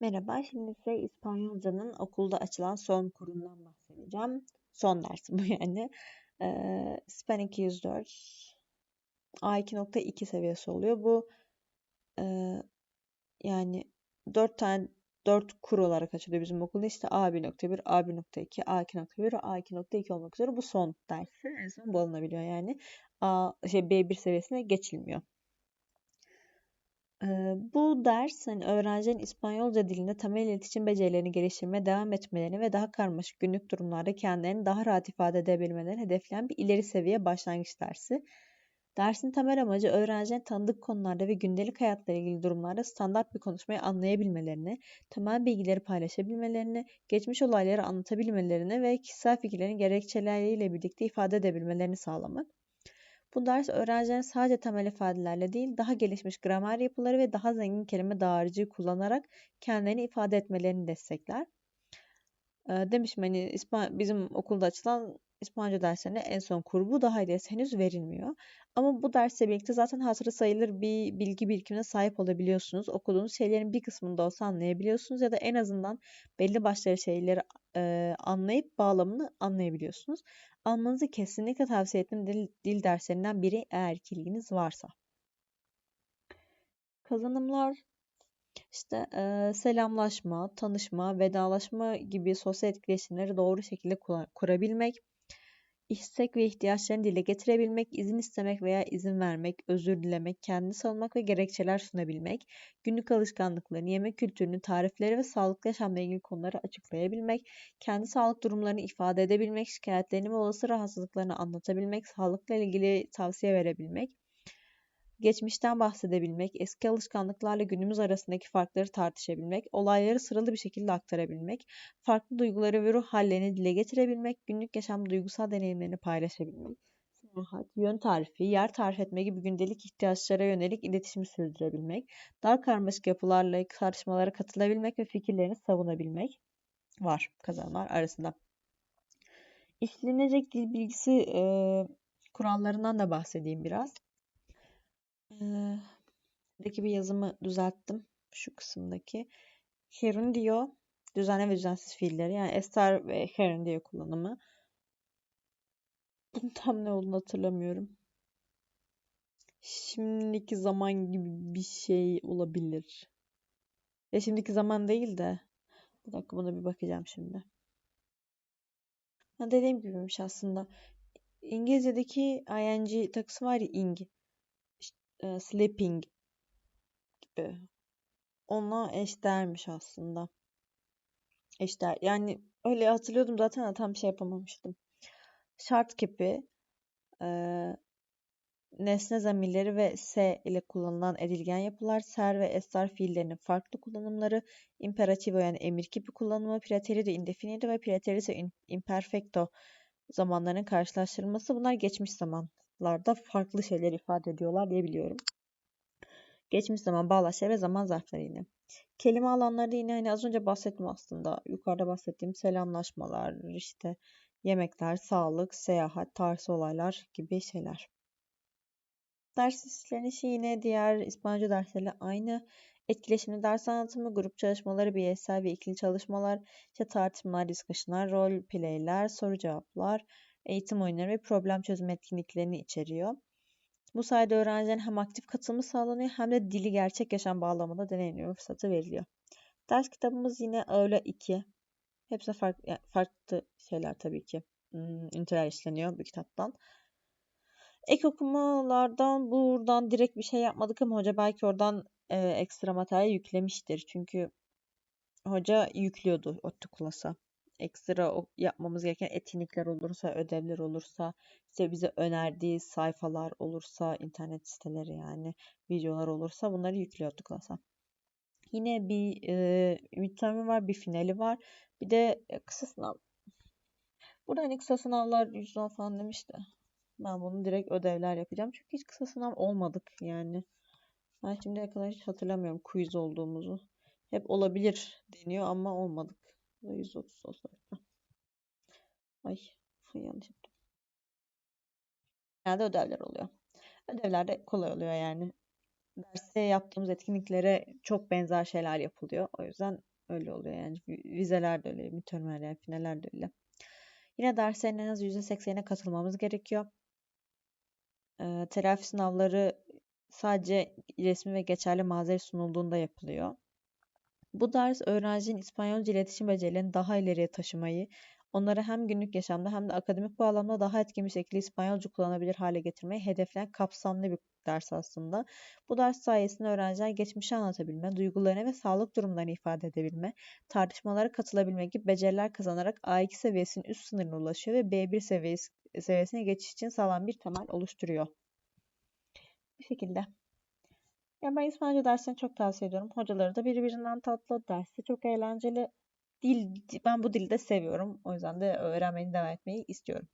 Merhaba, şimdi size İspanyolcanın okulda açılan son kurundan bahsedeceğim. Son dersi bu yani. Ee, Span 204 A2.2 seviyesi oluyor. Bu e, yani 4 tane 4 kur olarak açılıyor bizim okulda. İşte A1.1, A1.2, A2.1 A2.2 olmak üzere bu son dersi. En son bu alınabiliyor yani. A, şey B1 seviyesine geçilmiyor. Bu ders hani öğrencilerin İspanyolca dilinde temel iletişim becerilerini geliştirmeye devam etmelerini ve daha karmaşık günlük durumlarda kendilerini daha rahat ifade edebilmelerini hedefleyen bir ileri seviye başlangıç dersi. Dersin temel amacı öğrencilerin tanıdık konularda ve gündelik hayatlarıyla ilgili durumlarda standart bir konuşmayı anlayabilmelerini, temel bilgileri paylaşabilmelerini, geçmiş olayları anlatabilmelerini ve kişisel fikirlerini gerekçeleriyle birlikte ifade edebilmelerini sağlamak. Bu ders öğrencilerin sadece temel ifadelerle değil, daha gelişmiş gramer yapıları ve daha zengin kelime dağarcığı kullanarak kendilerini ifade etmelerini destekler. Demişim hani bizim okulda açılan İspanyolca derslerine en son kurbu daha hediyesi henüz verilmiyor. Ama bu dersle birlikte zaten hatırı sayılır bir bilgi birikimine sahip olabiliyorsunuz. Okuduğunuz şeylerin bir kısmını da olsa anlayabiliyorsunuz ya da en azından belli başlı şeyleri e, anlayıp bağlamını anlayabiliyorsunuz. Almanızı kesinlikle tavsiye ettiğim dil, dil derslerinden biri eğer ki ilginiz varsa. Kazanımlar işte e, selamlaşma, tanışma, vedalaşma gibi sosyal etkileşimleri doğru şekilde kurabilmek, istek ve ihtiyaçlarını dile getirebilmek, izin istemek veya izin vermek, özür dilemek, kendini savunmak ve gerekçeler sunabilmek, günlük alışkanlıklarını, yemek kültürünü, tarifleri ve sağlıklı yaşamla ilgili konuları açıklayabilmek, kendi sağlık durumlarını ifade edebilmek, şikayetlerini ve olası rahatsızlıklarını anlatabilmek, sağlıkla ilgili tavsiye verebilmek, geçmişten bahsedebilmek, eski alışkanlıklarla günümüz arasındaki farkları tartışabilmek, olayları sıralı bir şekilde aktarabilmek, farklı duyguları ve ruh hallerini dile getirebilmek, günlük yaşam duygusal deneyimlerini paylaşabilmek, seyahat, yön tarifi, yer tarif etme gibi gündelik ihtiyaçlara yönelik iletişimi sürdürebilmek, daha karmaşık yapılarla tartışmalara katılabilmek ve fikirlerini savunabilmek var kazanımlar arasında. İşlenecek dil bilgisi e, kurallarından da bahsedeyim biraz. Buradaki bir yazımı düzelttim. Şu kısımdaki. Herun diyor. Düzenli ve düzensiz fiilleri. Yani Esther ve Herun diye kullanımı. Bunun tam ne olduğunu hatırlamıyorum. Şimdiki zaman gibi bir şey olabilir. Ya şimdiki zaman değil de. Bir dakika buna bir bakacağım şimdi. Ha, dediğim gibiymiş aslında. İngilizce'deki ing takısı var ya ing e, sleeping gibi. Ona eşdeğermiş aslında. Eşdeğer. Yani öyle hatırlıyordum zaten tam bir şey yapamamıştım. Şart kipi e, nesne zamirleri ve s ile kullanılan edilgen yapılar, ser ve estar fiillerinin farklı kullanımları, imperativo yani emir kipi kullanımı, preterido indefinido ve preterido imperfecto zamanların karşılaştırılması bunlar geçmiş zaman larda farklı şeyler ifade ediyorlar diye biliyorum. Geçmiş zaman bağlaçları ve zaman zarfları yine. Kelime alanları yine hani az önce bahsettim aslında. Yukarıda bahsettiğim selamlaşmalar, işte yemekler, sağlık, seyahat, tarzı olaylar gibi şeyler. Ders işlenişi yine diğer İspanyolca dersleriyle aynı. Etkileşimli ders anlatımı, grup çalışmaları, bireysel ve ikili çalışmalar, işte tartışmalar, discussionlar, rol playler, soru cevaplar, eğitim oyunları ve problem çözme etkinliklerini içeriyor. Bu sayede öğrencilerin hem aktif katılımı sağlanıyor hem de dili gerçek yaşam bağlamında deneyimleme fırsatı veriliyor. Ders kitabımız yine öyle 2. Hepsi farklı, yani farklı şeyler tabii ki. Hmm, işleniyor bu kitaptan. Ek okumalardan buradan direkt bir şey yapmadık ama hoca belki oradan e, ekstra materyal yüklemiştir. Çünkü hoca yüklüyordu ODTÜ ekstra yapmamız gereken etkinlikler olursa, ödevler olursa, işte bize önerdiği sayfalar olursa, internet siteleri yani videolar olursa bunları yüklüyorduk klasa. Yine bir e, midterm'i var, bir finali var. Bir de e, kısa sınav. Burada hani kısa sınavlar %10 falan demişti. Ben bunu direkt ödevler yapacağım. Çünkü hiç kısa sınav olmadık yani. Ben şimdiye kadar hiç hatırlamıyorum quiz olduğumuzu. Hep olabilir deniyor ama olmadık. 130 o saatte. Ay yanlış yaptım. Genelde ödevler oluyor. Ödevler de kolay oluyor yani. derste yaptığımız etkinliklere çok benzer şeyler yapılıyor. O yüzden öyle oluyor yani. Vizeler de öyle, midtermler yani finaller de öyle. Yine derslerin en az %80'ine katılmamız gerekiyor. Ee, telafi sınavları sadece resmi ve geçerli mazeret sunulduğunda yapılıyor. Bu ders öğrencinin İspanyolca iletişim becerilerini daha ileriye taşımayı, onları hem günlük yaşamda hem de akademik bağlamda daha etkin bir şekilde İspanyolca kullanabilir hale getirmeyi hedefleyen kapsamlı bir ders aslında. Bu ders sayesinde öğrenciler geçmişi anlatabilme, duygularını ve sağlık durumlarını ifade edebilme, tartışmalara katılabilme gibi beceriler kazanarak A2 seviyesinin üst sınırına ulaşıyor ve B1 seviyesi, seviyesine geçiş için sağlam bir temel oluşturuyor. Bu şekilde. Ya ben İspanyolca dersini çok tavsiye ediyorum. Hocaları da birbirinden tatlı. Dersi çok eğlenceli. Dil, ben bu dili de seviyorum. O yüzden de öğrenmeyi devam etmeyi istiyorum.